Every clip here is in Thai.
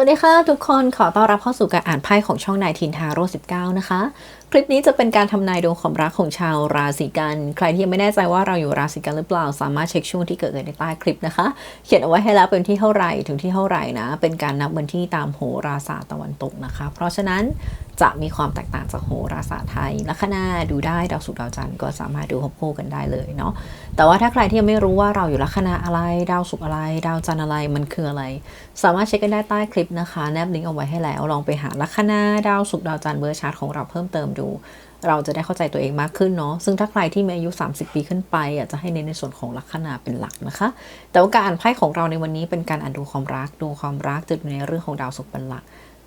วัสดีค่ะทุกคนขอต้อนรับเข้าสู่การอ่านไพ่ของช่องนายทินทาโร่19 นะคะ คลิปนี้จะเป็นการทำนายดวงความรักของชาวราศีกัน ใครที่ยังไม่แน่ใจว่าเราอยู่ราศีกันหรือเปล่า สามารถเช็คช่วงที่เกิดในใต้คลิปนะคะ เขียนเอาไว้ให้แล้วเป็นที่เท่าไหร่ถึงที่เท่าไหร่นะ เป็นการนับวันที่ตามโหราศาสตร์ตะวันตกนะคะ เพราะฉะนั้น จะมีความแตกต่างจากโหราศาสตร์ไทย ลัคนาดูได้ดาวศุกร์ดาวจันทร์ก็สามารถดูควบคู่กันได้เลยเนาะ แต่ว่าถ้าใครที่ยังไม่รู้ว่าเราอยู่ลัคนาอะไร ดาวศุกร์อะไร ดาวจันทร์อะไร มันคืออะไร สามารถเช็คกันได้ใต้คลิปนะคะ แนบลิงก์เอาไว้ให้แล้ว ลองไปหาลัคนาดาวศุกร์ดาวจันทร์เบอร์ชาร์ตของเราเพิ่มเติมดู เราจะได้เข้าใจตัวเองมากขึ้นเนาะ ซึ่งถ้าใครที่มีอายุ 30 ปีขึ้นไปอยากจะให้เน้นในส่วนของลัคนาเป็นหลักนะคะ แต่ว่าการอ่านไพ่ของเราในวันนี้เป็นการอ่านดูความรัก ดูความรักจะดูในเรื่องของดาวศุกร์เป็นหลัก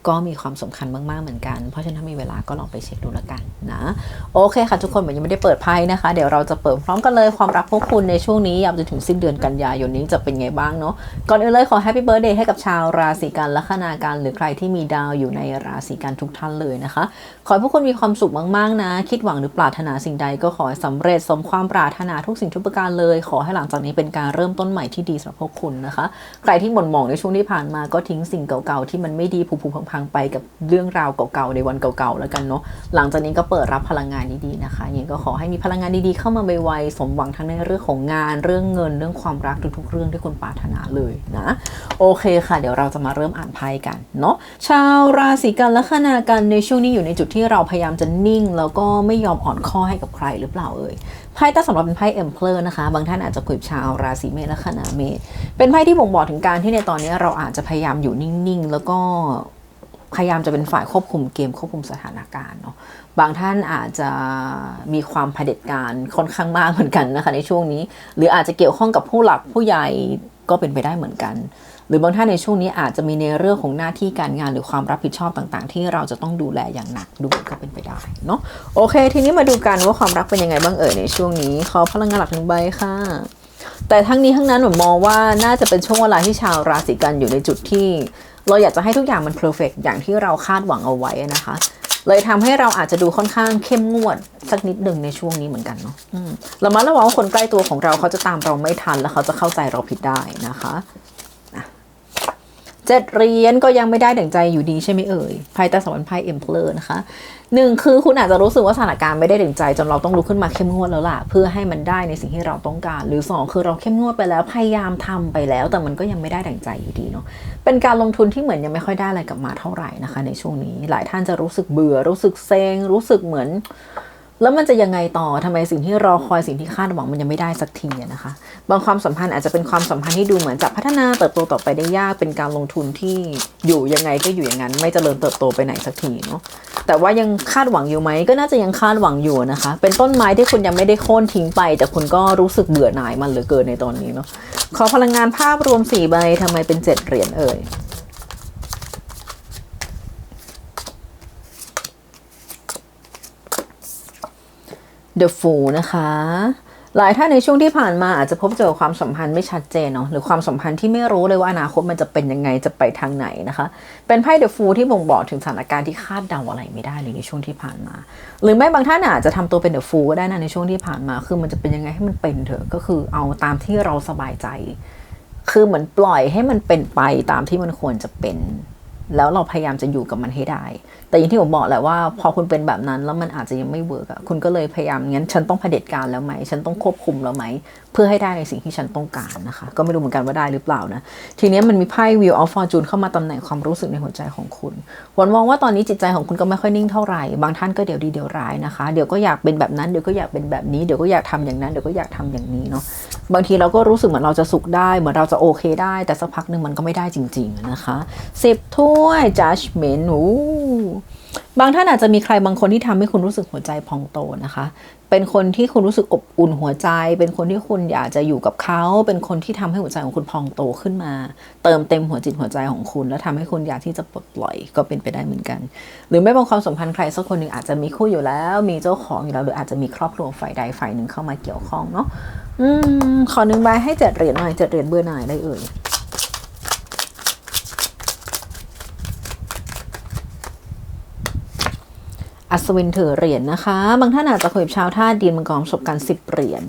ก็มีความสำคัญมาก ๆ เหมือนกัน เพราะฉะนั้นถ้ามีเวลาก็ลองไปเช็คดูแล้วกันนะ โอเคค่ะทุกคนเหมือนยังไม่ได้เปิดไพ่นะคะ เดี๋ยวเราจะเปิดพร้อมกันเลยความรักพวกคุณในช่วงนี้ยาวจนถึงสิ้นเดือนกันยายนนี้จะเป็นไงบ้างเนาะ ก่อนอื่นเลยขอแฮปปี้เบิร์ดเดย์ให้กับชาวราศีกันและคนากันหรือใครที่มีดาวอยู่ในราศีกันทุกท่านเลยนะคะ ขอให้พวกคุณมีความสุขมาก ๆ นะ คิดหวังหรือปรารถนาสิ่งใดก็ขอให้สำเร็จสมความปรารถนาทุกสิ่งทุกประการเลย ขอให้หลังจากนี้เป็นการเริ่มต้นใหม่ที่ดีสำหรับพวกคุณนะคะ ใครที่หม่นหมองในช่วงที่ผ่านมาก็ทิ้งสิ่งเก่าๆที่มันไม่ดีผุๆพังๆไปกับเรื่องราวเก่าๆในวันเก่าๆแล้วกันเนาะหลังจากนี้ก็เปิดรับพลังงานดีๆนะคะยังก็ขอให้มีพลังงานดีๆเข้ามาไวๆสมหวังทั้งในเรื่องของงานเรื่องเงินเรื่องความรักทุกๆเรื่องที่คุณปรารถนาเลยนะโอเคค่ะ เดี๋ยวเราจะมาเริ่มอ่านไพ่กันเนาะชาวราศีกันและคนากันในช่วงนี้อยู่ในจุดที่เราพยายามจะนิ่ง แล้วก็ไม่ยอมอ่อนข้อให้กับใครหรือเปล่าเอ่ยไพ่ตั้งสำหรับเป็นไพ่เอ็มเพลอร์นะคะ บางท่านอาจจะคุยชาวราศีเมษและคนาเมษเป็นไพ่ที่บ่งบอกถึงการที่ในตอนนี้เราอาจจะพยายามอยู่นิ่งๆ แล้วก็ พยายามจะเป็นฝ่ายควบคุมเกมควบคุมสถานการณ์เนาะบางท่านอาจจะมีความเผด็จการค่อนข้างมากเหมือนกันนะคะในช่วงนี้ หรืออาจจะเกี่ยวข้องกับผู้หลักผู้ใหญ่ก็เป็นไปได้เหมือนกัน หรือบางท่านในช่วงนี้อาจจะมีในเรื่องของหน้าที่การงานหรือความรับผิดชอบต่างๆ ที่เราจะต้องดูแลอย่างหนักด้วยก็เป็นไปได้เนาะโอเค ทีนี้มาดูกันว่าความรักเป็นยังไงบ้างเอ่ยในช่วงนี้ขอพลังงานหลักหนึ่งใบค่ะแต่ทั้งนี้ทั้งนั้นหนูมองว่าน่าจะเป็นช่วงเวลาที่ชาวราศีกันอยู่ในจุดที่ เราอยากจะให้ทุกอย่างมันเพอร์เฟกอย่างที่เราคาดหวังเอาไว้นะคะ เลยทำให้เราอาจจะดูค่อนข้างเข้มงวดสักนิดหนึ่งในช่วงนี้เหมือนกันเนาะเรามาระวังว่าคนใกล้ตัวของเราเขาจะตามเราไม่ทัน แล้วเขาจะเข้าใจเราผิดได้นะคะอะเจ็ดเหรียญก็ยังไม่ได้ดั่งใจอยู่ดีใช่ไหมเอ่ยภายใต้สวรรค์ไพ่เอ็มเพลอร์นะคะ หนึ่งคือคุณอาจจะรู้สึกว่าสถานการณ์ไม่ได้ดั่งใจจนเราต้องลุกขึ้นมาเข้มงวดแล้วล่ะ เพื่อให้มันได้ในสิ่งที่เราต้องการ หรือสองคือเราเข้มงวดไปแล้วพยายามทำไปแล้ว แต่มันก็ยังไม่ได้ดั่งใจอยู่ดีเนาะเป็นการลงทุนที่เหมือนยังไม่ค่อยได้อะไรกลับมาเท่าไหร่นะคะ ในช่วงนี้หลายท่านจะรู้สึกเบื่อรู้สึกเซ็งรู้สึกเหมือน แล้วมันจะยังไงต่อทำไมสิ่งที่รอคอยสิ่งที่คาดหวังมันยังไม่ได้สักทีนะคะ บางความสัมพันธ์อาจจะเป็นความสัมพันธ์ที่ดูเหมือนจะพัฒนาเติบโตต่อไปได้ยากเป็นการลงทุนที่อยู่ยังไงก็อยู่อย่างนั้น ไม่เจริญเติบโตไปไหนสักทีเนาะแต่ว่ายังคาดหวังอยู่ไหมก็น่าจะยังคาดหวังอยู่นะคะ เป็นต้นไม้ที่คุณยังไม่ได้โค่นทิ้งไป แต่คุณก็รู้สึกเบื่อหน่ายมันเหลือเกินในตอนนี้เนาะขอพลังงานภาพรวมสี่ใบทำไมเป็นเจ็ดเหรียญเอ่ย The Fool นะคะ หลายท่านในช่วงที่ผ่านมาอาจจะพบเจอความสัมพันธ์ไม่ชัดเจนเนาะหรือความสัมพันธ์ที่ไม่รู้เลยว่าอนาคตมันจะเป็นยังไงจะไปทางไหนนะคะ เป็นไพ่ The Fool ที่บ่งบอกถึงสถานการณ์ที่คาดเดาอะไรไม่ได้เลยในช่วงที่ผ่านมา หรือไม่บางท่านอาจจะทำตัวเป็น The Fool ก็ได้นะในช่วงที่ผ่านมา คือมันจะเป็นยังไงให้มันเป็นเถอะก็คือเอาตามที่เราสบายใจ คือเหมือนปล่อยให้มันเป็นไปตามที่มันควรจะเป็น แล้วเราพยายามจะอยู่กับมันให้ได้ แต่อย่างที่ผมบอกแหละว่า พอคุณเป็นแบบนั้นแล้วมันอาจจะยังไม่เวิร์กอะคุณก็เลยพยายามงั้นฉันต้องเผด็จการแล้วไหมฉันต้องควบคุมแล้วไหม เพื่อให้ได้ในสิ่งที่ฉันต้องการนะคะ ก็ไม่รู้เหมือนกันว่าได้หรือเปล่านะทีนี้มันมีไพ่ Wheel of Fortune เข้ามาตำแหน่งความรู้สึกในหัวใจของคุณวันมองว่าตอนนี้จิตใจของคุณก็ไม่ค่อยนิ่งเท่าไหร่บางท่านก็เดี๋ยวดีเดี๋ยวร้ายนะคะ เดี๋ยวก็อยากเป็นแบบนั้นเดี๋ยวก็อยากเป็นแบบนี้เดี๋ยวก็อยากทำอย่างนั้นเดี๋ยวก็อยากทำอย่างนี้เนาะบางทีเราก็รู้สึกเหมือนเราจะสุขได้เหมือนเราจะโอเคได้ แต่สักพักหนึ่งมันก็ไม่ได้จริง ๆนะคะสิบถ้วย judgment โอ้ บางท่านอาจจะมีใครบางคนที่ทำให้คุณรู้สึกหัวใจพองโตนะคะ เป็นคนที่คุณรู้สึกอบอุ่นหัวใจ เป็นคนที่คุณอยากจะอยู่กับเขา เป็นคนที่ทำให้หัวใจของคุณพองโตขึ้นมา เติมเต็มหัวจิตหัวใจของคุณ แล้วทำให้คุณอยากที่จะปลดปล่อยก็เป็นไปได้เหมือนกัน หรือไม่บางความสัมพันธ์ใครสักคนหนึ่งอาจจะมีคู่อยู่แล้ว มีเจ้าของอยู่แล้ว หรืออาจจะมีครอบครัวฝ่ายใดฝ่ายหนึ่งเข้ามาเกี่ยวข้องเนาะ อืม ขอหนึ่งใบให้เจ็ดเหรียญหน่อยเจ็ดเหรียญเบอร์หนได้เอ่ย อัศวินถือเหรียญนะคะ บางท่านอาจจะคุยกับชาวท่าดินมังกรประสบการณ์สิบเหรียญ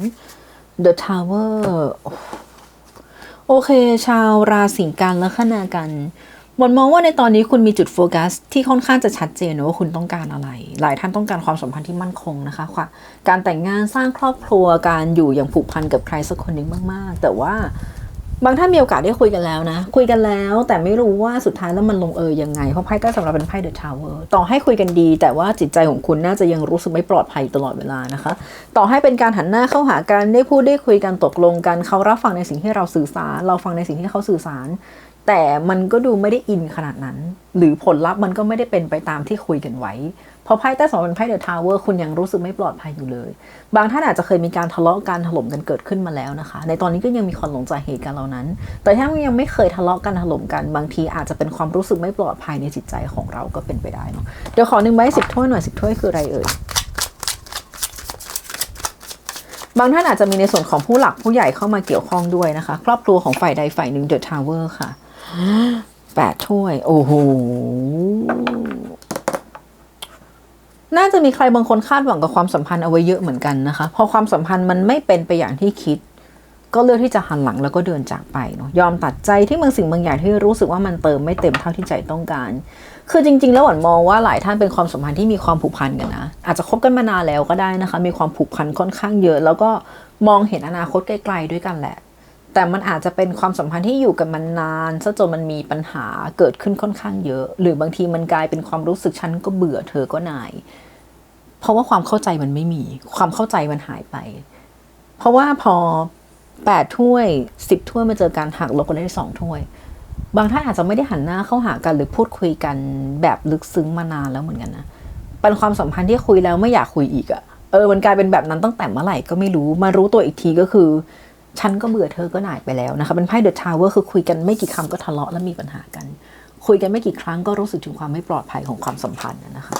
The Tower โอเค ชาวราศีกันและคนากันหมดมองว่าในตอนนี้คุณมีจุดโฟกัส ที่ค่อนข้างจะชัดเจนว่าคุณต้องการอะไร หลายท่านต้องการความสัมพันธ์ที่มั่นคงนะคะค่ะการแต่งงานสร้างครอบครัวการอยู่อย่างผูกพันกับใครสักคนหนึ่งมาก ๆ แต่ว่า บางท่านมีโอกาสได้คุยกันแล้วนะ คุยกันแล้วแต่ไม่รู้ว่าสุดท้ายแล้วมันลงเอยยังไง เพราะไพ่ใต้สำหรับเป็นไพ่เดอะทาวเวอร์ต่อให้คุยกันดี แต่ว่าจิตใจของคุณน่าจะยังรู้สึกไม่ปลอดภัยตลอดเวลานะคะ ต่อให้เป็นการหันหน้าเข้าหากันได้พูดได้คุยกันตกลงกันเขารับฟังในสิ่งที่เราสื่อสาร เราฟังในสิ่งที่เขาสื่อสาร แต่มันก็ดูไม่ได้อินขนาดนั้น หรือผลลัพธ์มันก็ไม่ได้เป็นไปตามที่คุยกันไว้ เพราะไพ่ใต้สองเป็นไพ่เดอะทาวเวอร์คุณยังรู้สึกไม่ปลอดภัยอยู่เลย บางท่านอาจจะเคยมีการทะเลาะกันถล่มกันเกิดขึ้นมาแล้วนะคะ ในตอนนี้ก็ยังมีคนหลงใจเหตุการณ์เหล่านั้น แต่ถ้ายังไม่เคยทะเลาะกันถล่มกันบางทีอาจจะเป็นความรู้สึกไม่ปลอดภัยในจิตใจของเราก็เป็นไปได้เนาะเดี๋ยวขอหนึ่งใบสิบถ้วยหน่อยสิบถ้วยคืออะไรเอ่ยบางท่านอาจจะมีในส่วนของผู้หลักผู้ใหญ่เข้ามาเกี่ยวข้องด้วยนะคะ ครอบครัวของฝ่ายใดฝ่ายหนึ่งเดอะทาวเวอร์ค่ะ แปดถ้วย โอ้โห น่าจะมีใครบางคนคาดหวังกับความสัมพันธ์เอาไว้เยอะเหมือนกันนะคะ พอความสัมพันธ์มันไม่เป็นไปอย่างที่คิด ก็เลือกที่จะหันหลังแล้วก็เดินจากไปเนาะ ยอมตัดใจที่บางสิ่งบางอย่างที่รู้สึกว่ามันเติมไม่เต็มเท่าที่ใจต้องการ คือจริง ๆ แล้วหวันมองว่าหลายท่านเป็นความสัมพันธ์ที่มีความผูกพันกันนะ อาจจะคบกันมานานแล้วก็ได้นะคะ มีความผูกพันค่อนข้างเยอะ แล้วก็มองเห็นอนาคตไกลๆด้วยกันแหละ แต่มันอาจจะเป็นความสัมพันธ์ที่อยู่กันมานานซะจนมันมีปัญหาเกิดขึ้นค่อนข้างเยอะ หรือบางทีมันกลายเป็นความรู้สึกฉันก็เบื่อเธอก็นาย เพราะว่าความเข้าใจมันไม่มี ความเข้าใจมันหายไป เพราะว่าพอแปดถ้วยสิบถ้วยมาเจอการหักลบกันได้สองถ้วย บางท่านอาจจะไม่ได้หันหน้าเข้าหากันหรือพูดคุยกันแบบลึกซึ้งมานานแล้วเหมือนกันนะเป็นความสัมพันธ์ที่คุยแล้วไม่อยากคุยอีกอะเออมันกลายเป็นแบบนั้นตั้งแต่เมื่อไหร่ก็ไม่รู้มารู้ตัวอีกทีก็คือ ฉันก็เบื่อเธอก็หน่ายไปแล้วนะคะเป็นไพ่เดอะทาวเวอร์คือคุยกันไม่กี่คำก็ทะเลาะและมีปัญหากัน คุยกันไม่กี่ครั้งก็รู้สึกถึงความไม่ปลอดภัยของความสัมพันธ์นะคะ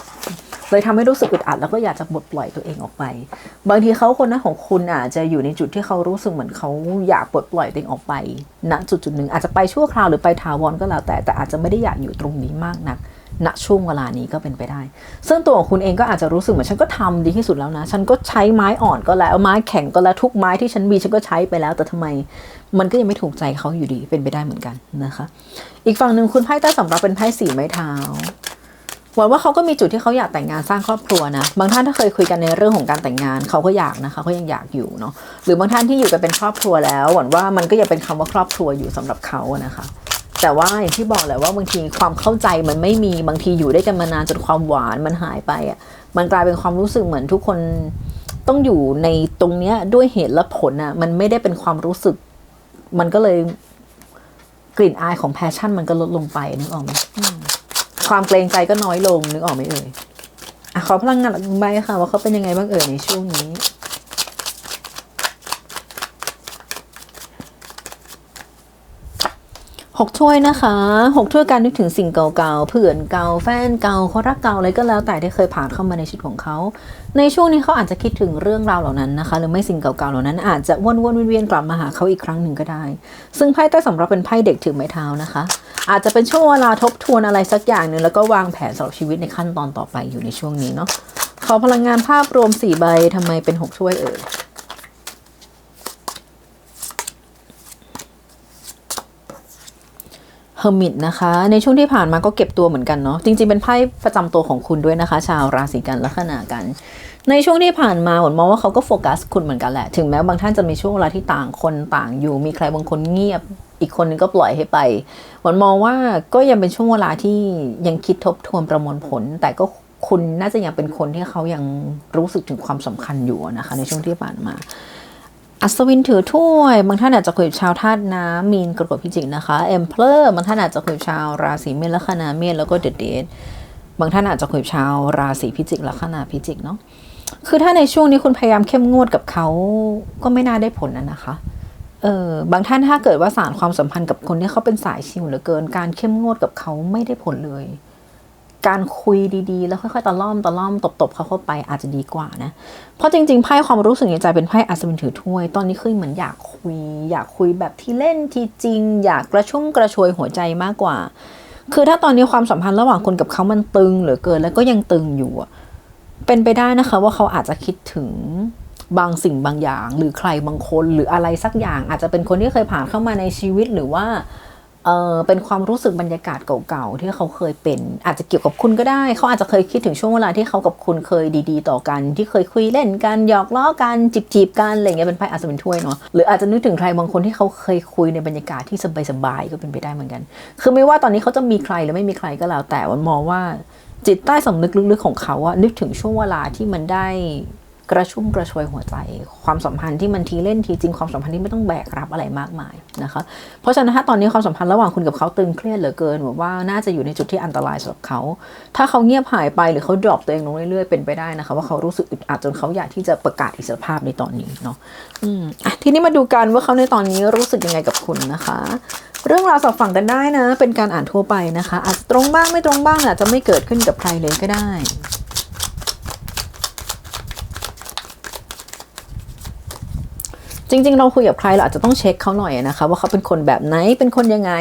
เลยทำให้รู้สึกอึดอัดแล้วก็อยากจะบดปล่อยตัวเองออกไป บางทีเขาคนนั้นของคุณอาจจะอยู่ในจุดที่เขารู้สึกเหมือนเขาอยากปลดปล่อยตัวเองออกไปณจุดจุดหนึ่งอาจจะไปชั่วคราวหรือไปทาวรก็แล้วแต่แต่อาจจะไม่ได้อยากอยู่ตรงนี้มากนัก ณช่วงเวลานี้ก็เป็นไปได้ ซึ่งตัวของคุณเองก็อาจจะรู้สึกเหมือนฉันก็ทำดีที่สุดแล้วนะ ฉันก็ใช้ไม้อ่อนก็แล้วไม้แข็งก็แล้วทุกไม้ที่ฉันมีฉันก็ใช้ไปแล้ว แต่ทำไมมันก็ยังไม่ถูกใจเขาอยู่ดีเป็นไปได้เหมือนกันนะคะ อีกฝั่งหนึ่งคุณไพ่ใต้สำรับเป็นไพ่สีไม้เท้าหวังว่าเขาก็มีจุดที่เขาอยากแต่งงานสร้างครอบครัวนะ บางท่านถ้าเคยคุยกันในเรื่องของการแต่งงานเขาก็อยากนะคะเขายังอยากอยู่เนาะหรือบางท่านที่อยู่กันเป็นครอบครัวแล้ว หวังว่ามันก็ยังเป็นคำว่าครอบครัวอยู่สำหรับเขานะคะ แต่ว่าอย่างที่บอกแหละว่าบางทีความเข้าใจมันไม่มีบางทีอยู่ด้วยกันมานานจนความหวานมันหายไปอะมันกลายเป็นความรู้สึกเหมือนทุกคนต้องอยู่ในตรงเนี้ยด้วยเหตุและผลอะมันไม่ได้เป็นความรู้สึก มันก็เลยกลิ่นอายของแพชชั่นมันก็ลดลงไปนึกออกไหมความเกรงใจก็น้อยลงนึกออกไหมเอ่ยอะขอพลังงานหลักใบค่ะ ว่าเขาเป็นยังไงบ้างเอ่ยในช่วงนี้ หกถ้วยนะคะหกถ้วยการนึกถึงสิ่งเก่าๆเพื่อนเก่าแฟนเก่าคนรักเก่าอะไรก็แล้วแต่ที่เคยผ่านเข้ามาในชีวิตของเขา ในช่วงนี้เขาอาจจะคิดถึงเรื่องราวเหล่านั้นนะคะ หรือไม่สิ่งเก่าๆเหล่านั้น อาจจะวนๆเวียนๆกลับมาหาเขาอีกครั้งหนึ่งก็ได้ ซึ่งไพ่ใต้สำหรับเป็นไพ่เด็กถือไม้เท้านะคะ อาจจะเป็นช่วงเวลาทบทวนอะไรสักอย่างหนึ่งแล้วก็วางแผนสำหรับชีวิตในขั้นตอนต่อไปอยู่ในช่วงนี้เนาะขอพลังงานภาพรวม4ใบทำไมเป็น 6 ถ้วยเอ่ย เฮอร์มิตนะคะ ในช่วงที่ผ่านมาก็เก็บตัวเหมือนกันเนาะจริงๆเป็นไพ่ประจำตัวของคุณด้วยนะคะ ชาวราศีกันลัคนากัน ในช่วงที่ผ่านมาหมมองว่าเขาก็โฟกัสคุณเหมือนกันแหละ ถึงแม้บางท่านจะมีช่วงเวลาที่ต่างคนต่างอยู่ มีใครบางคนเงียบ อีกคนนึงก็ปล่อยให้ไปหมมองว่าก็ยังเป็นช่วงเวลาที่ยังคิดทบทวนประมวลผล แต่ก็คุณน่าจะยังเป็นคนที่เขายังรู้สึกถึงความสำคัญอยู่นะคะ ในช่วงที่ผ่านมา อัศวินถือถ้วย บางท่านอาจจะคุยกับชาวธาตุน้ำมีนกรกฎพิจิกนะคะเอ็มเพลอร์บางท่านอาจจะคุยกับชาวราศีเมษลัคนาเมษแล้วก็เดดเดดบางท่านอาจจะคุยกับชาวราศีพิจิกลัคนาพิจิกเนาะคือถ้าในช่วงนี้คุณพยายามเข้มงวดกับเขาก็ไม่น่าได้ผลนะนะคะเออบางท่านถ้าเกิดว่าสารความสัมพันธ์กับคนที่เขาเป็นสายชิวเหลือเกิน การเข้มงวดกับเขาไม่ได้ผลเลย การคุยดีๆ แล้วค่อยๆตะล่อมตะล่อมตบๆเขาเข้าไปอาจจะดีกว่านะ เพราะจริงๆไพ่ความรู้สึกในใจเป็นไพ่อัศวินถือถ้วย ตอนนี้คือเหมือนอยากคุย อยากคุยแบบที่เล่นที่จริง อยากกระชุ่มกระชวยหัวใจมากกว่า คือถ้าตอนนี้ความสัมพันธ์ระหว่างคนกับเขามันตึงเหลือเกิน แล้วก็ยังตึงอยู่เป็นไปได้นะคะว่าเขาอาจจะคิดถึงบางสิ่งบางอย่าง หรือใครบางคนหรืออะไรสักอย่าง อาจจะเป็นคนที่เคยผ่านเข้ามาในชีวิตหรือว่า เออเป็นความรู้สึกบรรยากาศเก่าๆที่เขาเคยเป็น อาจจะเกี่ยวกับคุณก็ได้ เขาอาจจะเคยคิดถึงช่วงเวลาที่เขากับคุณเคยดี ๆ ต่อกัน ที่เคยคุยเล่นกันหยอกล้อกันจีบๆกันอะไรเงี้ยเป็นไพ่อาจจะเป็นถ้วยเนาะหรืออาจจะนึกถึงใครบางคนที่เขาเคยคุยในบรรยากาศที่สบายๆก็เป็นไปได้เหมือนกัน คือไม่ว่าตอนนี้เขาจะมีใครหรือไม่มีใครก็แล้วแต่วันมองว่าจิตใต้สำนึกลึกๆของเขาอะนึกถึงช่วงเวลาที่มันได้ กระชุ่มกระชวยหัวใจ ความสัมพันธ์ที่มันทีเล่นทีจริงความสัมพันธ์ที่ไม่ต้องแบกรับอะไรมากมายนะคะ เพราะฉะนั้นถ้าตอนนี้ความสัมพันธ์ระหว่างคุณกับเขาตึงเครียดเหลือเกินแบบว่าน่าจะอยู่ในจุดที่อันตรายสำหรับเขา ถ้าเขาเงียบหายไปหรือเขาดรอปตัวเองลงเรื่อยๆเป็นไปได้นะคะ ว่าเขารู้สึกอึดอัดจนเขาอยากที่จะประกาศอิสรภาพในตอนนี้เนาะอืมทีนี้มาดูกันว่าเขาในตอนนี้รู้สึกยังไงกับคุณนะคะ เรื่องราวสอบฝั่งกันได้นะ เป็นการอ่านทั่วไปนะคะ อาจจะตรงบ้างไม่ตรงบ้างอาจจะไม่เกิดขึ้นกับใครเลยก็ได้ จริง ๆ เราคุยกับใครเราอาจจะต้องเช็คเขาหน่อยนะคะว่าเขาเป็นคนแบบไหนเป็นคนยังไง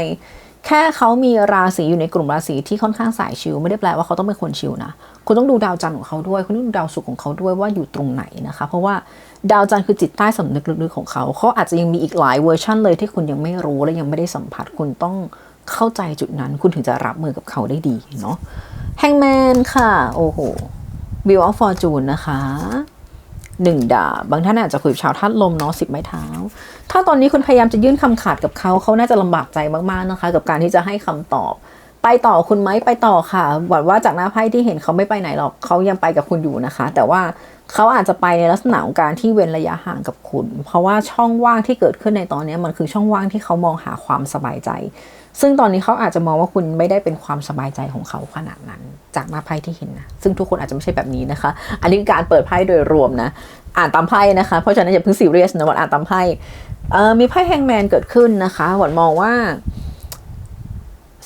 แค่เขามีราศีอยู่ในกลุ่มราศีที่ค่อนข้างสายชิลไม่ได้แปลว่าเขาต้องเป็นคนชิลนะคุณต้องดูดาวจันทร์ของเขาด้วย คุณต้องดูดาวศุกร์ของเขาด้วยว่าอยู่ตรงไหนนะคะ เพราะว่าดาวจันทร์คือจิตใต้สำนึกลึกๆของเขาเขาอาจจะยังมีอีกหลายเวอร์ชันเลยที่คุณยังไม่รู้และยังไม่ได้สัมผัสคุณต้องเข้าใจจุดนั้นคุณถึงจะรับมือกับเขาได้ดีเนาะแฮงแมนค่ะ โอ้โหวิวออฟฟอร์จูนนะคะ หนึ่งดาบบางท่านอาจจะคุยกับชาวธาตุลมเนาะสิบไม้เท้า ถ้าตอนนี้คุณพยายามจะยื่นคำขาดกับเขาเขาน่าจะลำบากใจมากๆนะคะ กับการที่จะให้คำตอบ ไปต่อคุณไหมไปต่อค่ะหวังว่าจากหน้าไพ่ที่เห็นเขาไม่ไปไหนหรอกเขายังไปกับคุณอยู่นะคะ แต่ว่าเขาอาจจะไปในลักษณะของการที่เว้นระยะห่างกับคุณ เพราะว่าช่องว่างที่เกิดขึ้นในตอนนี้มันคือช่องว่างที่เขามองหาความสบายใจ ซึ่งตอนนี้เขาอาจจะมองว่าคุณไม่ได้เป็นความสบายใจของเขาขนาดนั้น จากหน้าไพ่ที่เห็นนะ ซึ่งทุกคนอาจจะไม่ใช่แบบนี้นะคะ อันนี้การเปิดไพ่โดยรวมนะ อ่านตามไพ่นะคะ เพราะฉะนั้นอย่าเพิ่งซีเรียสนะวันอ่านตามไพ่เอ่อมีไพ่แฮงแมนเกิดขึ้นนะคะหวันมองว่า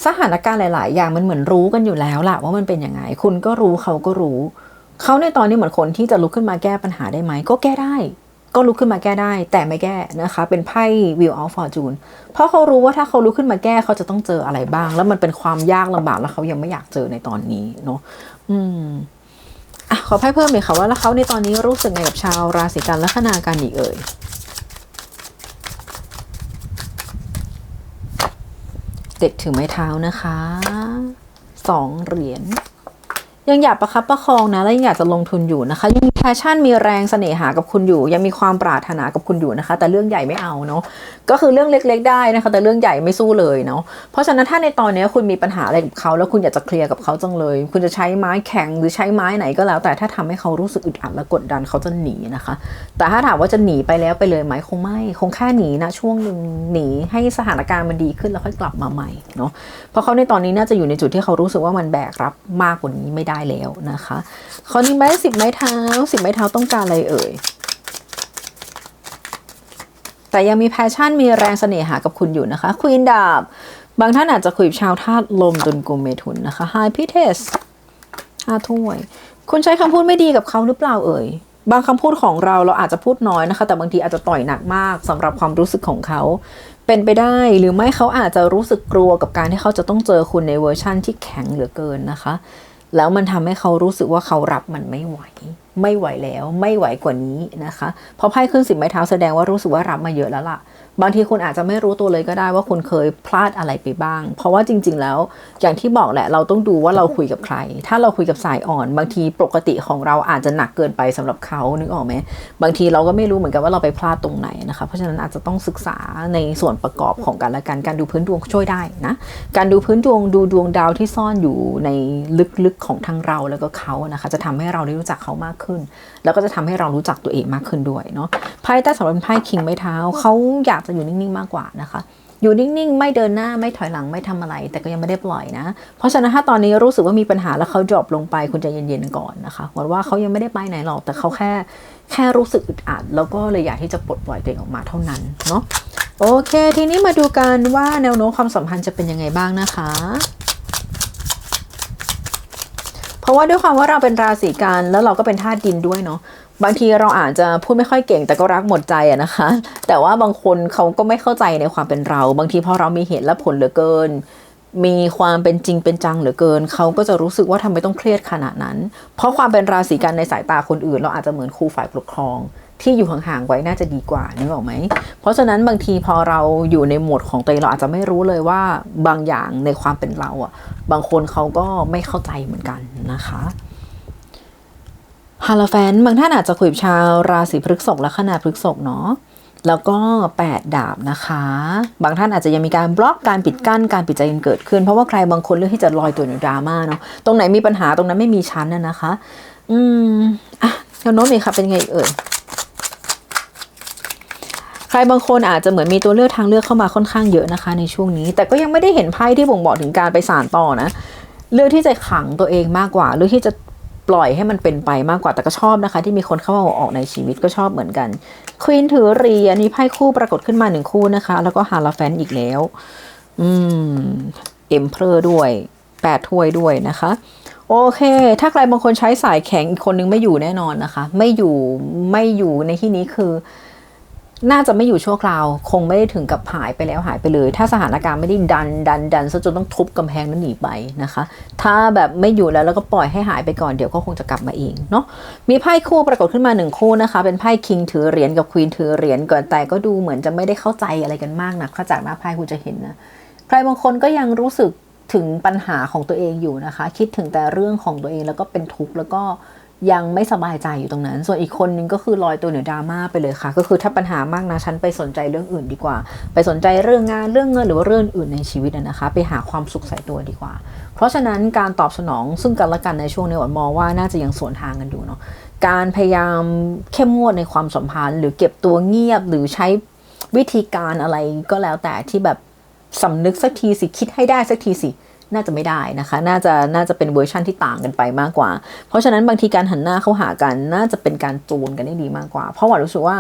สถานการณ์หลาย ๆ อย่างมันเหมือนรู้กันอยู่แล้วล่ะว่ามันเป็นยังไง คุณก็รู้เขาก็รู้ เขาในตอนนี้เหมือนคนที่จะลุกขึ้นมาแก้ปัญหาได้ไหมก็แก้ได้ ก็ลุกขึ้นมาแก้ได้แต่ไม่แก้นะคะ เป็นไพ่ Wheel of Fortune เพราะเขารู้ว่าถ้าเขาลุกขึ้นมาแก้เขาจะต้องเจออะไรบ้าง แล้วมันเป็นความยากลำบากแล้วเขายังไม่อยากเจอในตอนนี้เนาะอืมอะขอไพ่เพิ่มเลยค่ะว่าแล้วเขาในตอนนี้รู้สึกไงกับชาวราศีกันและคนากันอีกเอ่ยเด็กถือไม้เท้านะคะสองเหรียญ ยังอยากประคับประคองนะและยังอยากจะลงทุนอยู่นะคะยังมีแพชชั่นมีแรงเสน่หากับคุณอยู่ ยังมีความปรารถนากับคุณอยู่นะคะ แต่เรื่องใหญ่ไม่เอาเนาะก็คือเรื่องเล็ก ๆ ได้นะคะ แต่เรื่องใหญ่ไม่สู้เลยเนาะเพราะฉะนั้นถ้าในตอนนี้คุณมีปัญหาอะไรกับเขา แล้วคุณอยากจะเคลียร์กับเขาจังเลย คุณจะใช้ไม้แข็งหรือใช้ไม้ไหนก็แล้ว แต่ถ้าทำให้เขารู้สึกอึดอัดและกดดันเขาจะหนีนะคะ แต่ถ้าถามว่าจะหนีไปแล้วไปเลยไหมคงไม่คงแค่หนีนะช่วงหนึ่งหนีให้สถานการณ์มันดีขึ้นแล้วค่อยกลับมาใหม่เนาะเพราะเขาในตอนนี้น่าจะอยู่ในจุดที่เขารู้สึกว่ามันแบกรับมากกว่านี้ไม่ได้แล้วนะคะข้อนี้ไม้สิบไม้เท้าสิบไม้เท้าต้องการอะไรเอ่ยแต่ยังมีแพชชั่นมีแรงเสน่หากับคุณอยู่นะคะควีนดาบบางท่านอาจจะคุยกับชาวธาตุลมตุนกุมเมถุนนะคะไฮพิเทสห้าถ้วย คุณใช้คำพูดไม่ดีกับเขาหรือเปล่าเอ่ยบางคำพูดของเราเราอาจจะพูดน้อยนะคะ แต่บางทีอาจจะต่อยหนักมากสำหรับความรู้สึกของเขา เป็นไปได้หรือไม่เขาอาจจะรู้สึกกลัวกับการที่เขาจะต้องเจอคุณในเวอร์ชั่นที่แข็งเหลือเกินนะคะ แล้วมันทำให้เขารู้สึกว่าเขารับมันไม่ไหว ไม่ไหวแล้วไม่ไหวกว่านี้นะคะเพราะไพ่ขึ้นสิบไม้เท้าแสดงว่ารู้สึกว่ารับมาเยอะแล้วล่ะ บางทีคุณอาจจะไม่รู้ตัวเลยก็ได้ว่าคุณเคยพลาดอะไรไปบ้าง เพราะว่าจริง ๆ แล้ว อย่างที่บอกแหละเราต้องดูว่าเราคุยกับใคร ถ้าเราคุยกับสายอ่อน บางทีปกติของเราอาจจะหนักเกินไปสำหรับเขานึกออกไหมบางทีเราก็ไม่รู้เหมือนกันว่าเราไปพลาดตรงไหนนะคะเพราะฉะนั้นอาจจะต้องศึกษาในส่วนประกอบของกันและกันการดูพื้นดวงช่วยได้นะการดูพื้นดวงดูดวงดาวที่ซ่อนอยู่ในลึกๆของทั้งเราแล้วก็เขานะคะจะทำให้เราได้รู้จักเขามากขึ้นแล้วก็จะทำให้เรารู้จักตัวเองมากขึ้นด้วยเนาะไพ่ใต้สำหรับไพ่คิงไม้เท้าเขาอยากจะอยู่นิ่งๆมากกว่านะคะอยู่นิ่งๆ ไม่เดินหน้าไม่ถอยหลังไม่ทำอะไร แต่ก็ยังไม่ได้ปล่อยนะ เพราะฉะนั้นถ้าตอนนี้รู้สึกว่ามีปัญหาแล้วเขาดรอปลงไปคุณใจเย็นๆก่อนนะคะหวังว่าเขายังไม่ได้ไปไหนหรอกแต่เขาแค่แค่รู้สึกอึดอัดแล้วก็เลยอยากที่จะปลดปล่อยตัวเองออกมาเท่านั้นเนาะโอเค ทีนี้มาดูกันว่าแนวโน้มความสัมพันธ์จะเป็นยังไงบ้างนะคะ เพราะว่าด้วยความว่าเราเป็นราศีกันแล้วเราก็เป็นธาตุดินด้วยเนาะบางทีเราอาจจะพูดไม่ค่อยเก่งแต่ก็รักหมดใจอะนะคะ แต่ว่าบางคนเขาก็ไม่เข้าใจในความเป็นเรา บางทีพอเรามีเหตุและผลเหลือเกิน มีความเป็นจริงเป็นจังเหลือเกิน เขาก็จะรู้สึกว่าทำไมต้องเครียดขนาดนั้น เพราะความเป็นราศีกันในสายตาคนอื่น เราอาจจะเหมือนครูฝ่ายปกครอง ที่อยู่ห่างๆไว้น่าจะดีกว่านึกออกไหม เพราะฉะนั้นบางทีพอเราอยู่ในโหมดของตัวเองเราอาจจะไม่รู้เลยว่าบางอย่างในความเป็นเราอะ บางคนเขาก็ไม่เข้าใจเหมือนกันนะคะฮาลาแฟนบางท่านอาจจะคุยกับชาวราศีพฤษภและขนาดพฤษภเนาะแล้วก็ 8 ดาบนะคะ บางท่านอาจจะยังมีการบล็อกการปิดกั้นการปิดใจกันเกิดขึ้น เพราะว่าใครบางคนเลือกที่จะลอยตัวในดราม่าเนาะตรงไหนมีปัญหาตรงนั้นไม่มีชั้นน่ะนะคะ อืมอะแนวโน้มเลยค่ะเป็นไงเอ่ย รบางคนอาจจะเหมือนมีตัวเลือกทางเลือกเข้ามาค่อนข้างเยอะนะคะ ในช่วงนี้ แต่ก็ยังไม่ได้เห็นไพ่ที่บ่งบอกถึงการไปสานต่อนะเลือกที่จะขังตัวเองมากกว่าเลือกที่จะปล่อยให้มันเป็นไปมากกว่าแต่ก็ชอบนะคะ ที่มีคนเข้ามาออกในชีวิตก็ชอบเหมือนกันควีนถือเหรียญมีไพ่คู่ปรากฏขึ้นมาหนึ่งคู่นะคะ แล้วก็ฮาราแฟนอีกแล้ว อืมเอ็มเพลย์ด้วยแปดถ้วยด้วยนะคะ โอเค ถ้าใครบางคนใช้สายแข็งอีกคนนึงไม่อยู่แน่นอนนะคะ ไม่อยู่ไม่อยู่ในที่นี้คือ น่าจะไม่อยู่ชั่วคราว คงไม่ได้ถึงกับหายไปแล้วหายไปเลย ถ้าสถานการณ์ไม่ได้ดันดันดันซะจนต้องทุบกำแพงนั้นหนีไปนะคะ ถ้าแบบไม่อยู่แล้วแล้วก็ปล่อยให้หายไปก่อนเดี๋ยวก็คงจะกลับมาเองเนาะมีไพ่คู่ปรากฏขึ้นมาหนึ่งคู่นะคะ เป็นไพ่คิงถือเหรียญกับควีนถือเหรียญก่อนแต่ก็ดูเหมือนจะไม่ได้เข้าใจอะไรกันมากนะถ้าจากหน้าไพ่คุณจะเห็นนะใครบางคนก็ยังรู้สึกถึงปัญหาของตัวเองอยู่นะคะ คิดถึงแต่เรื่องของตัวเองแล้วก็เป็นทุกข์แล้วก็ ยังไม่สบายใจอยู่ตรงนั้น ส่วนอีกคนนึงก็คือลอยตัวเหนือดราม่าไปเลยค่ะ ก็คือถ้าปัญหามากนะฉันไปสนใจเรื่องอื่นดีกว่า ไปสนใจเรื่องงานเรื่องเงินหรือว่าเรื่องอื่นในชีวิตนะคะ ไปหาความสุขใส่ตัวดีกว่า เพราะฉะนั้นการตอบสนองซึ่งกันและกันในช่วงนี้หวันมองว่าน่าจะยังสวนทางกันอยู่เนาะการพยายามเข้มงวดในความสัมพันธ์ หรือเก็บตัวเงียบหรือใช้วิธีการอะไรก็แล้วแต่ที่แบบสำนึกสักทีสิคิดให้ได้สักทีสิ น่าจะไม่ได้นะคะ น่าจะน่าจะเป็นเวอร์ชั่นที่ต่างกันไปมากกว่า เพราะฉะนั้นบางทีการหันหน้าเข้าหากันน่าจะเป็นการจูนกันได้ดีมากกว่า เพราะว่ารู้สึกว่า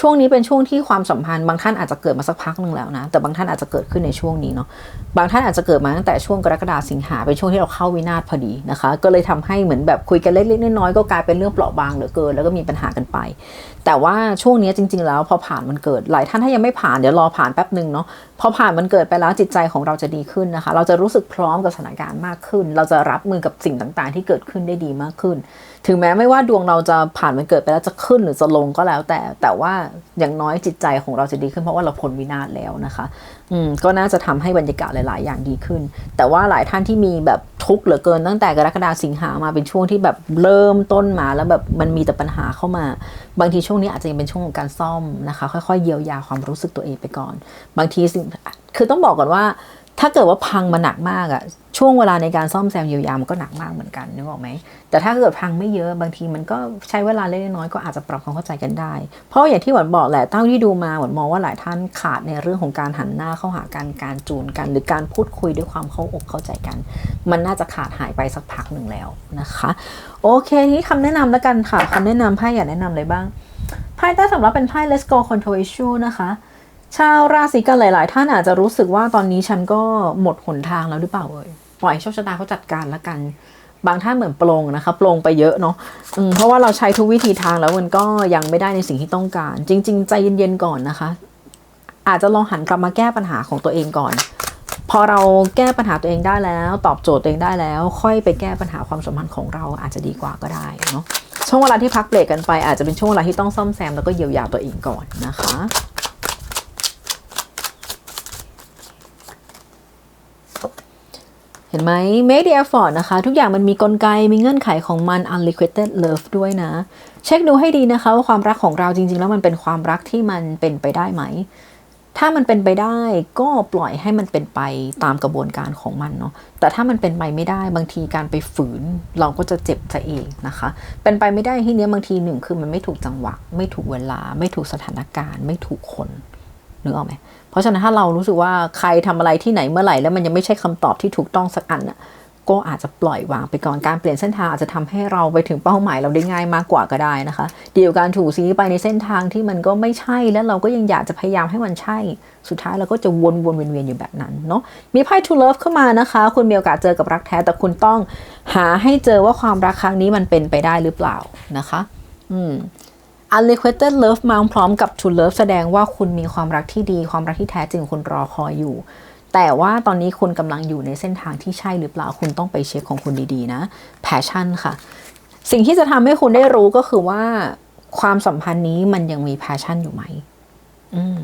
ช่วงนี้เป็นช่วงที่ความสัมพันธ์บางท่านอาจจะเกิดมาสักพักหนึ่งแล้วนะ แต่บางท่านอาจจะเกิดขึ้นในช่วงนี้เนาะบางท่านอาจจะเกิดมาตั้งแต่ช่วงกรกฎาสิงหาเป็นช่วงที่เราเข้าวินาศพอดีนะคะ ก็เลยทำให้เหมือนแบบคุยกันเล็กๆน้อยๆก็กลายเป็นเรื่องเปราะบางเหลือเกิน แล้วก็มีปัญหากันไป แต่ว่าช่วงนี้จริง ๆ แล้วพอผ่านมันเกิดหลายท่านถ้ายังไม่ผ่านเดี๋ยวรอผ่านแป๊บหนึ่งเนาะพอผ่านมันเกิดไปแล้วจิตใจของเราจะดีขึ้นนะคะ เราจะรู้สึกพร้อมกับสถานการณ์มากขึ้น เราจะรับมือกับสิ่งต่างๆ ที่เกิดขึ้นได้ดีมากขึ้น ถึงแม้ไม่ว่าดวงเราจะผ่านมันเกิดไปแล้วจะขึ้นหรือจะลงก็แล้ว แต่แต่ว่าอย่างน้อยจิตใจของเราจะดีขึ้นเพราะว่าเราพ้นวินาศแล้วนะคะ อืมก็น่าจะทำให้บรรยากาศหลาย ๆ อย่างดีขึ้น แต่ว่าหลายท่านที่มีแบบทุกข์เหลือเกินตั้งแต่กรกฎาสิงหามาเป็นช่วงที่แบบเริ่มต้นมาแล้วแบบมันมีแต่ปัญหาเข้ามา บางทีช่วงนี้อาจจะยังเป็นช่วงของการซ่อมนะคะ ค่อย ๆ เยียวยาความรู้สึกตัวเองไปก่อน บางทีสิ่งคือต้องบอกก่อนว่า ถ้าเกิดว่าพังมาหนักมากอะช่วงเวลาในการซ่อมแซมเยียวยามันก็หนักมากเหมือนกันนึกออกไหมแต่ถ้าเกิดพังไม่เยอะบางทีมันก็ใช้เวลาเล็กน้อยก็อาจจะปรับความเข้าใจกันได้ เพราะอย่างที่หวนบอกแหละเต้าที่ดูมาหวนมองว่าหลายท่านขาดในเรื่องของการหันหน้าเข้าหากันการจูนกัน หรือการพูดคุยด้วยความเข้าอกเข้าใจกัน มันน่าจะขาดหายไปสักพักหนึ่งแล้วนะคะ โอเคทีนี้คำแนะนำแล้วกันค่ะคำแนะนำไพ่อยากแนะนำอะไรบ้างไพ่ใต้สำหรับเป็นไพ่ Let's Go Control Issue นะคะ ชาวราศีกันหลาย ๆ ท่านอาจจะรู้สึกว่าตอนนี้ฉันก็หมดหนทางแล้วหรือเปล่าเอ่ยปล่อยโชคชะตาเขาจัดการละกัน บางท่านเหมือนปลงนะคะปลงไปเยอะเนาะอืมเพราะว่าเราใช้ทุกวิธีทางแล้วมันก็ยังไม่ได้ในสิ่งที่ต้องการ จริง ๆ ใจเย็น ๆ ก่อนนะคะ อาจจะลองหันกลับมาแก้ปัญหาของตัวเองก่อน พอเราแก้ปัญหาตัวเองได้แล้ว ตอบโจทย์ตัวเองได้แล้ว ค่อยไปแก้ปัญหาความสัมพันธ์ของเราอาจจะดีกว่าก็ได้เนาะช่วงเวลาที่พักเบรกกันไปอาจจะเป็นช่วงเวลาที่ต้องซ่อมแซมแล้วก็เยียวยาตัวเองก่อนนะคะ เห็นไหม make the effort นะคะ ทุกอย่างมันมีกลไกมีเงื่อนไขของมัน unrequited love ด้วยนะ เช็คดูให้ดีนะคะว่าความรักของเราจริง ๆ แล้วมันเป็นความรักที่มันเป็นไปได้ไหม ถ้ามันเป็นไปได้ก็ปล่อยให้มันเป็นไปตามกระบวนการของมันเนาะแต่ถ้ามันเป็นไปไม่ได้บางทีการไปฝืน เราก็จะเจ็บซะเองนะคะ เป็นไปไม่ได้ที่เนี้ยบางทีหนึ่งคือมันไม่ถูกจังหวะ ไม่ถูกเวลา ไม่ถูกสถานการณ์ ไม่ถูกคน นึกออกไหมเพราะฉะนั้นถ้าเรารู้สึกว่าใครทำอะไรที่ไหนเมื่อไหร่แล้วมันยังไม่ใช่คำตอบที่ถูกต้องสักอันอะก็อาจจะปล่อยวางไปก่อนการเปลี่ยนเส้นทางอาจจะทำให้เราไปถึงเป้าหมายเราได้ง่ายมากกว่าก็ได้นะคะเดียวการถูกซีไปในเส้นทางที่มันก็ไม่ใช่แล้วเราก็ยังอยากจะพยายามให้มันใช่ สุดท้ายเราก็จะวนวนเวียนเวียนอยู่แบบนั้นเนาะมีไพ่ to love เข้ามานะคะ คุณมีโอกาสเจอกับรักแท้แต่คุณต้องหาให้เจอว่าความรักครั้งนี้มันเป็นไปได้หรือเปล่านะคะ อืม unrequited love มาพร้อมกับ to love แสดงว่าคุณมีความรักที่ดี ความรักที่แท้จริงคุณรอคอยอยู่ แต่ว่าตอนนี้คุณกำลังอยู่ในเส้นทางที่ใช่หรือเปล่าคุณต้องไปเช็คของคุณดีๆนะ passion ค่ะ สิ่งที่จะทำให้คุณได้รู้ก็คือว่า ความสัมพันธ์นี้มันยังมีแพชชั่นอยู่ไหม อืม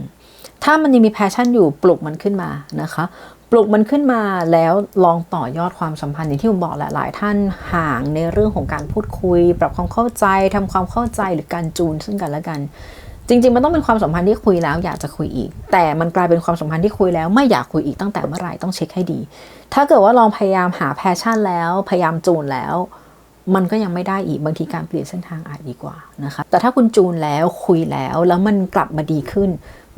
ถ้ามันยังมีแพชชั่นอยู่ปลุกมันขึ้นมานะคะ ปลุกมันขึ้นมาแล้วลองต่อยอดความสัมพันธ์อย่างที่ผมบอกแหละหลายท่านห่างในเรื่องของการพูดคุย ปรับความเข้าใจทำความเข้าใจหรือการจูนซึ่งกันและกัน จริง ๆ มันต้องเป็นความสัมพันธ์ที่คุยแล้วอยากจะคุยอีก แต่มันกลายเป็นความสัมพันธ์ที่คุยแล้วไม่อยากคุยอีกตั้งแต่เมื่อไหร่ต้องเช็คให้ดี ถ้าเกิดว่าลองพยายามหาแพชชั่นแล้วพยายามจูนแล้ว มันก็ยังไม่ได้อีกบางทีการเปลี่ยนเส้นทางอาจดีกว่านะคะแต่ถ้าคุณจูนแล้วคุยแล้วแล้วมันกลับมาดีขึ้น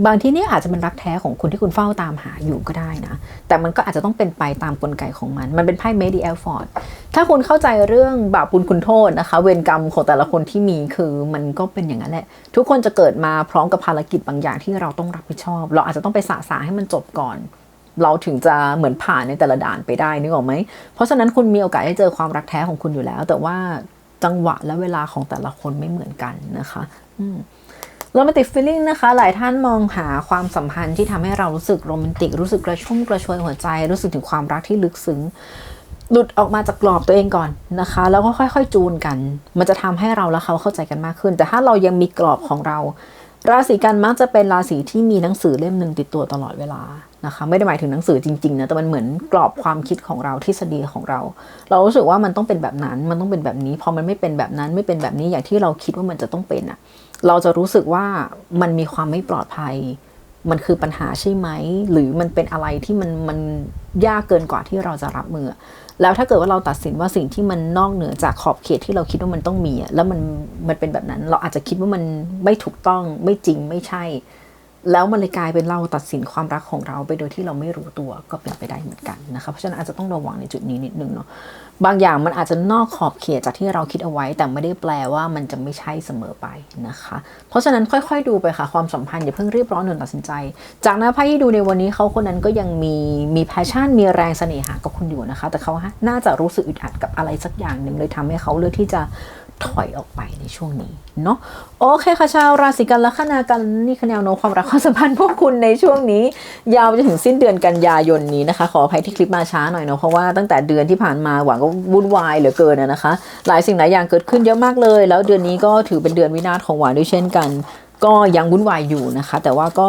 บางที่นี่อาจจะเป็นรักแท้ของคุณที่คุณเฝ้าตามหาอยู่ก็ได้นะ แต่มันก็อาจจะต้องเป็นไปตามกลไกของมัน มันเป็นไพ่เมดิเอลฟอร์ดถ้าคุณเข้าใจเรื่องบาปบุญคุณโทษนะคะ เวรกรรมของแต่ละคนที่มีคือมันก็เป็นอย่างนั้นแหละ ทุกคนจะเกิดมาพร้อมกับภารกิจบางอย่างที่เราต้องรับผิดชอบ เราอาจจะต้องไปสะสางให้มันจบก่อน เราถึงจะเหมือนผ่านในแต่ละด่านไปได้นึกออกไหม เพราะฉะนั้นคุณมีโอกาสได้เจอความรักแท้ของคุณอยู่แล้ว แต่ว่าจังหวะและเวลาของแต่ละคนไม่เหมือนกันนะคะ โรแมนติกฟีลลิ่งนะคะ หลายท่านมองหาความสัมพันธ์ที่ทำให้เรารู้สึกโรแมนติก รู้สึกกระชุ่มกระชวยหัวใจ รู้สึกถึงความรักที่ลึกซึ้งหลุดออกมาจากกรอบตัวเองก่อนนะคะ แล้วก็ค่อยๆ จูนกัน มันจะทำให้เราและเขาเข้าใจกันมากขึ้น แต่ถ้าเรายังมีกรอบของเรา ราศีกันมักจะเป็นราศีที่มีหนังสือเล่มหนึ่งติดตัวตลอดเวลานะคะ ไม่ได้หมายถึงหนังสือจริงๆนะแต่มันเหมือนกรอบความคิดของเราทฤษฎีของเรา เรารู้สึกว่ามันต้องเป็นแบบนั้น มันต้องเป็นแบบนี้พอมันไม่เป็นแบบนั้นไม่เป็นแบบนี้อย่างที่เราคิดว่ามันจะต้องเป็นอะ เราจะรู้สึกว่ามันมีความไม่ปลอดภัย มันคือปัญหาใช่ไหม หรือมันเป็นอะไรที่มันมันยากเกินกว่าที่เราจะรับมือ แล้วถ้าเกิดว่าเราตัดสินว่าสิ่งที่มันนอกเหนือจากขอบเขตที่เราคิดว่ามันต้องมี แล้วมันมันเป็นแบบนั้น เราอาจจะคิดว่ามันไม่ถูกต้องไม่จริงไม่ใช่ แล้วมันเลยกลายเป็นเราตัดสินความรักของเราไปโดยที่เราไม่รู้ตัวก็เป็นไปได้เหมือนกันนะคะเพราะฉะนั้นอาจจะต้องระวังในจุดนี้นิดนึงเนาะบางอย่างมันอาจจะนอกขอบเขตจากที่เราคิดเอาไว้ แต่ไม่ได้แปลว่ามันจะไม่ใช่เสมอไปนะคะ เพราะฉะนั้นค่อยๆดูไปค่ะ ความสัมพันธ์อย่าเพิ่งรีบร้อนหนึ่งตัดสินใจ จากนั้นไพ่ที่ดูในวันนี้เขาคนนั้นก็ยังมีมีแพชชั่น มีแรงเสน่หากับคุณอยู่นะคะ แต่เขาน่าจะรู้สึกอึดอัดกับอะไรสักอย่างหนึ่งเลยทำให้เขาเลือกที่จะ ถอยออกไปในช่วงนี้เนาะโอเคค่ะชาวราศีกันและคณากันนี่คือแนวโน้มความรักความสัมพันธ์พวกคุณในช่วงนี้ ยาวไปจนถึงสิ้นเดือนกันยายนนี้นะคะ ขออภัยที่คลิปมาช้าหน่อยเนาะเพราะว่าตั้งแต่เดือนที่ผ่านมาหวังก็วุ่นวายเหลือเกินนะคะ หลายสิ่งหลายอย่างเกิดขึ้นเยอะมากเลย แล้วเดือนนี้ก็ถือเป็นเดือนวินาศของหวานด้วยเช่นกัน ก็ยังวุ่นวายอยู่นะคะ แต่ว่าก็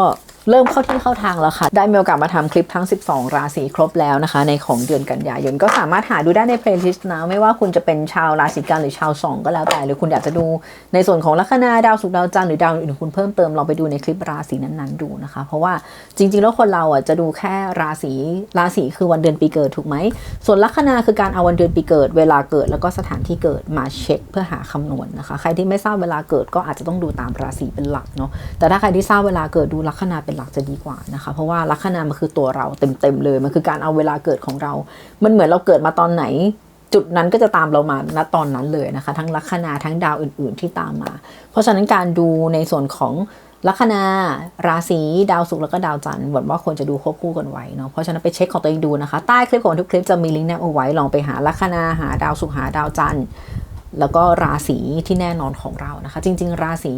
เริ่มเข้าที่เข้าทางแล้วค่ะ ได้มีโอกาสมาทำคลิปทั้ง 12 ราศีครบแล้วนะคะ ในของเดือนกันยายนก็สามารถหาดูได้ในเพลย์ลิสต์นะ ไม่ว่าคุณจะเป็นชาวราศีกันหรือชาวสองก็แล้วแต่ หรือคุณอยากจะดูในส่วนของลัคนาดาวสุกดาวจันทร์หรือดาวอื่นคุณเพิ่มเติมลองไปดูในคลิปราศีนั้นๆดูนะคะ เพราะว่าจริง ๆ แล้วคนเราอะจะดูแค่ราศีราศีคือวันเดือนปีเกิดถูกไหมส่วนลัคนาคือการเอาวันเดือนปีเกิด เวลาเกิดแล้วก็สถานที่เกิดมาเช็คเพื่อหาคำนวณนะคะ ใครที่ไม่ทราบเวลาเกิดก็อาจจะต้องดูตามราศีเป็นหลักเนาะแต่ถ้าใครที่ทราบเวลาเกิดดูลัคนาเป็นหลักจะดีกว่านะคะ เพราะว่าลัคนามันคือตัวเราเต็มๆเลยมันคือการเอาเวลาเกิดของเรา มันเหมือนเราเกิดมาตอนไหน จุดนั้นก็จะตามเรามาณตอนนั้นเลยนะคะ ทั้งลัคนาทั้งดาวอื่น ๆที่ตามมา เพราะฉะนั้นการดูในส่วนของลัคนาราศีดาวศุกร์แล้วก็ดาวจันทร์หวังว่าควรจะดูควบคู่กันไว้เนาะเพราะฉะนั้นไปเช็คของตัวเองดูนะคะ ใต้คลิปของทุกคลิปจะมีลิงก์แนบเอาไว้ลองไปหาลัคนาหาดาวศุกร์หาดาวจันทร์ แล้วก็ราศีที่แน่นอนของเรานะคะ จริง ๆ ราศี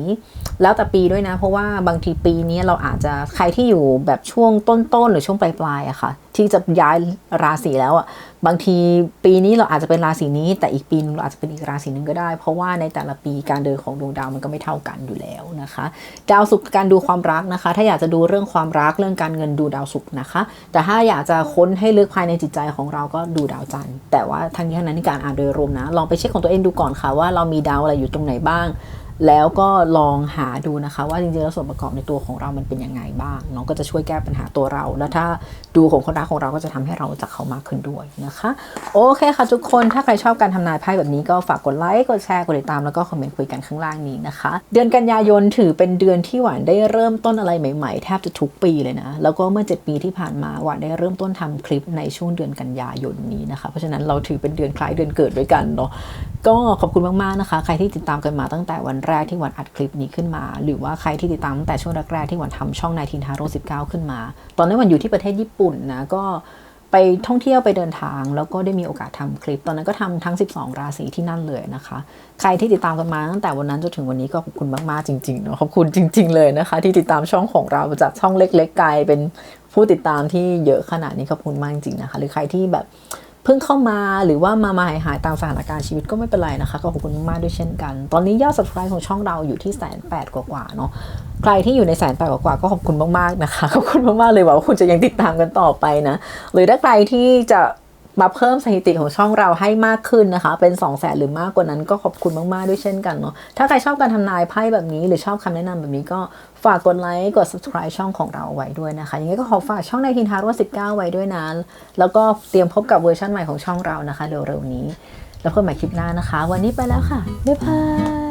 แล้วแต่ปีด้วยนะ เพราะว่าบางทีปีนี้เราอาจจะใครที่อยู่แบบช่วงต้นๆหรือช่วงปลายๆอะคะ่ะ ที่จะย้ายราศีแล้วอะบางทีปีนี้เราอาจจะเป็นราศีนี้ แต่อีกปีนึงเราอาจจะเป็นอีกราศีนึงก็ได้ เพราะว่าในแต่ละปีการเดินของดวงดาวมันก็ไม่เท่ากันอยู่แล้วนะคะ ดาวศุกร์การดูความรักนะคะ ถ้าอยากจะดูเรื่องความรักเรื่องการเงินดูดาวศุกร์นะคะ แต่ถ้าอยากจะค้นให้ลึกภายในจิตใจของเราก็ดูดาวจันทร์แต่ว่าทั้งนี้ทั้งนั้นในการอ่านโดยรวมนะลองไปเช็คของตัวเองดูก่อนค่ะว่าเรามีดาวอะไรอยู่ตรงไหนบ้าง แล้วก็ลองหาดูนะคะ ว่าจริงๆแล้วส่วนประกอบในตัวของเรามันเป็นยังไงบ้างน้องก็จะช่วยแก้ปัญหาตัวเรา แล้วถ้าดูของคนรักของเราก็จะทำให้เราจักเขามากขึ้นด้วยนะคะ โอเคค่ะทุกคนถ้าใครชอบการทำนายไพ่แบบนี้ก็ฝากกดไลค์กดแชร์กดติดตามแล้วก็คอมเมนต์คุยกันข้างล่างนี้นะคะ เดือนกันยายนถือเป็นเดือนที่หวานได้เริ่มต้นอะไรใหม่ๆ แทบจะทุกปีเลยนะแล้วก็เมื่อ 7 ปีที่ผ่านมาหวานได้เริ่มต้นทำคลิปในช่วงเดือนกันยายนนี้นะคะ เพราะฉะนั้นเราถือเป็นเดือนคล้ายเดือนเกิดด้วยกันเนาะก็ขอบคุณมากๆนะคะ ใครที่ติดตามกันมาตั้งแต่วันแรกที่วันอัดคลิปนี้ขึ้นมา หรือว่าใครที่ติดตามตั้งแต่ช่วงแรกๆที่วันทำช่องนายทินทาโร่19ขึ้นมา ตอนนั้นวันอยู่ที่ประเทศญี่ปุ่นนะก็ไปท่องเที่ยวไปเดินทางแล้วก็ได้มีโอกาสทำคลิป ตอนนั้นก็ทำทั้ง 12 ราศีที่นั่นเลยนะคะ ใครที่ติดตามกันมาตั้งแต่วันนั้นจนถึงวันนี้ก็ขอบคุณมากๆจริงๆเนาะขอบคุณจริง ๆ เลยนะคะ ที่ติดตามช่องของเราจากช่องเล็ก ๆ กลายเป็นผู้ติดตามที่เยอะขนาดนี้ขอบคุณมากจริงๆนะคะ หรือใครที่แบบ เพิ่งเข้ามาหรือว่ามามาหายหายๆตามสถานการณ์ชีวิตก็ไม่เป็นไรนะคะก็ขอบคุณมากด้วยเช่นกัน ตอนนี้ยอด subscribe ของช่องเราอยู่ที่แสนแปดกว่าๆเนาะใครที่อยู่ในแสนแปดกว่าๆก็ขอบคุณมากๆนะคะขอบคุณมากๆเลยว่าคุณจะยังติดตามกันต่อไปนะหรือถ้าใครที่จะ มาเพิ่มสถิติของช่องเราให้มากขึ้นนะคะ เป็น 2 0 0แสนหรือมากกว่านั้นก็ขอบคุณมาก ๆ ด้วยเช่นกันเนาะถ้าใครชอบการทำนายไพ่แบบนี้ หรือชอบคำแนะนำแบบนี้ก็ฝากกดไลค์กด subscribe ช่องของเราไว้ด้วยนะคะยังไงก็ขอฝากช่องในทินทาร์ว่า19ไว้ด้วยนะแล้วก็เตรียมพบกับเวอร์ชันใหม่ของช่องเรานะคะเร็วๆนี้ แล้วพบกันใหม่คลิปหน้านะคะ วันนี้ไปแล้วค่ะบ๊ายบาย